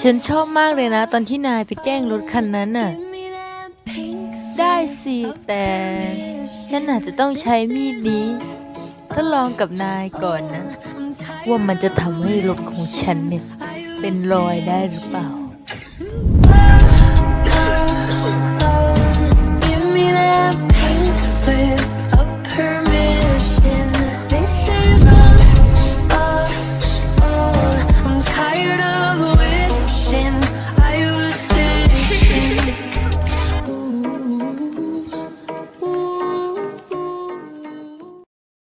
ฉันชอบมากเลยนะ ตอนที่นายไปแกล้งรถคันนั้นน่ะ ได้สิ แต่ ฉันอาจจะต้องใช้มีดนี้ทดลองกับนายก่อนนะ ว่ามันจะทำให้รถของฉันเนี่ย เป็นรอยได้หรือเปล่า